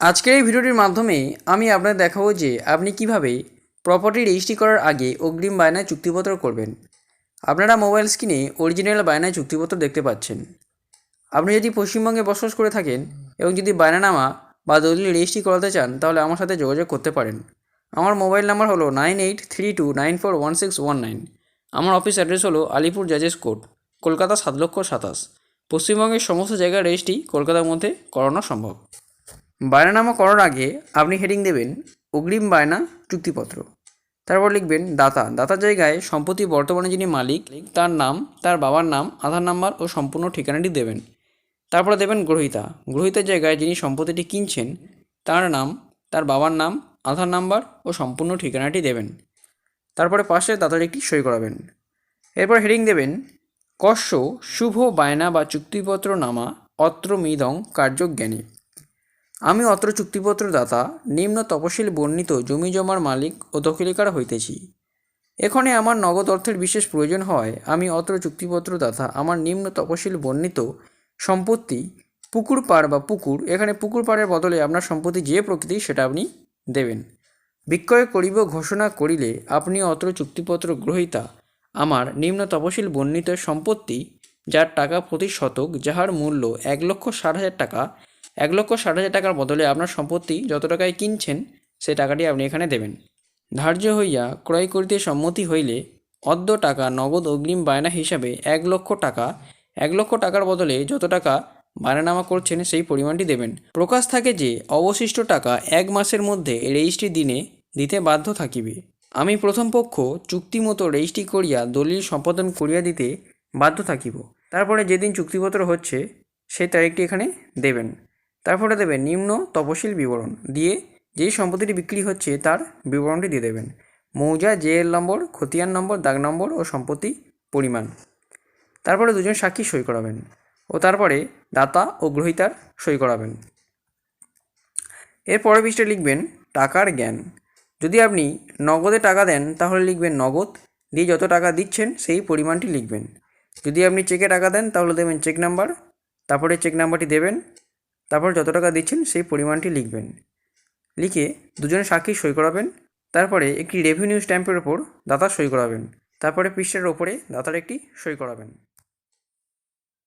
আজকের এই ভিডিওটির মাধ্যমে আমি আপনাদের দেখাবো যে আপনি কীভাবে প্রপার্টি রেজিস্ট্রি করার আগে অগ্রিম বায়নায় চুক্তিপত্র করবেন। আপনারা মোবাইল স্ক্রিনে অরিজিনাল বায়নায় চুক্তিপত্র দেখতে পাচ্ছেন। আপনি যদি পশ্চিমবঙ্গে বসবাস করে থাকেন এবং যদি বায়নানামা বা দলিল রেজিস্ট্রি করাতে চান, তাহলে আমার সাথে যোগাযোগ করতে পারেন। আমার মোবাইল নাম্বার হলো nine eight three two nine four one six one nine. আমার অফিস অ্যাড্রেস হলো আলিপুর জাজেস কোর্ট, কলকাতা সাত লক্ষ সাতাশ। পশ্চিমবঙ্গের সমস্ত জায়গার রেজিস্ট্রি কলকাতার মধ্যে করানো সম্ভব। বায়নানামা করার আগে আপনি হেডিং দেবেন অগ্রিম বায়না চুক্তিপত্র। তারপর লিখবেন দাতা। দাতার জায়গায় সম্পত্তি বর্তমানে যিনি মালিক, তার নাম, তার বাবার নাম, আধার নাম্বার ও সম্পূর্ণ ঠিকানাটি দেবেন। তারপরে দেবেন গ্রহীতা। গ্রহীতার জায়গায় যিনি সম্পত্তিটি কিনছেন, তার নাম, তার বাবার নাম, আধার নাম্বার ও সম্পূর্ণ ঠিকানাটি দেবেন। তারপরে পাশে দাতার একটি সই করাবেন। এরপর হেডিং দেবেন কস্য শুভ বায়না বা চুক্তিপত্র নামা অত্র মিদং কার্যজ্ঞানী। আমি অত্র চুক্তিপত্র দাতা, নিম্ন তপশিল বর্ণিত জমি জমার মালিক ও দখলিকার হইতেছি। এখানে আমার নগদ অর্থের বিশেষ প্রয়োজন হয়, আমি অত্র চুক্তিপত্র দাতা, আমার নিম্ন তপশিল বর্ণিত সম্পত্তি, পুকুর পাড় বা পুকুর, এখানে পুকুর পাড়ের বদলে আপনার সম্পত্তি যে প্রকৃতি সেটা আপনি দেবেন। বিক্রয় করিব ঘোষণা করিলে আপনি অত্র চুক্তিপত্র গ্রহীতা, আমার নিম্ন তপশিল বর্ণিত সম্পত্তি, যার টাকা প্রতি শতক, যাহার মূল্য এক লক্ষ ষাট হাজার টাকা এক লক্ষ ষাট হাজার টাকার বদলে আপনার সম্পত্তি যত টাকায় কিনছেন, সেই টাকাটি আপনি এখানে দেবেন। ধার্য হইয়া ক্রয় করিতে সম্মতি হইলে অদ্য টাকা নগদ অগ্রিম বায়না হিসাবে এক লক্ষ টাকা, এক লক্ষ টাকার বদলে যত টাকা বায়নানামা করছেন, সেই পরিমাণটি দেবেন। প্রকাশ থাকে যে, অবশিষ্ট টাকা এক মাসের মধ্যে রেজিস্ট্রি দিনে দিতে বাধ্য থাকিবে। আমি প্রথম পক্ষ চুক্তি মতো রেজিস্ট্রি করিয়া দলিল সম্পাদন করিয়া দিতে বাধ্য থাকিব। তারপরে যেদিন চুক্তিপত্র হচ্ছে, সেই তারিখটি এখানে দেবেন। তারপরে দেবেন নিম্ন তপশিল বিবরণ দিয়ে যেই সম্পত্তিটি বিক্রি হচ্ছে তার বিবরণটি দিয়ে দেবেন। মৌজা, জেএল নম্বর, খতিয়ান নম্বর, দাগ নম্বর ও সম্পত্তি পরিমাণ। তারপরে দুজন সাক্ষী সই করাবেন ও তারপরে দাতা ও গ্রহীতার সই করাবেন। এর পরের পৃষ্ঠে লিখবেন টাকার জ্ঞান। যদি আপনি নগদে টাকা দেন, তাহলে লিখবেন নগদ। দিয়ে যত টাকা দিচ্ছেন, সেই পরিমাণটি লিখবেন। যদি আপনি চেকে টাকা দেন, তাহলে দেবেন চেক নাম্বার। তারপরে চেক নাম্বারটি দেবেন। তারপর যত টাকা দিচ্ছেন সেই পরিমাণটি লিখবেন। লিখে দুজনে সাক্ষী সই করাবেন। তারপরে একটি রেভিনিউ স্ট্যাম্পের ওপর দাতা সই করাবেন। তারপরে পৃষ্ঠার ওপরে দাতার একটি সই করাবেন।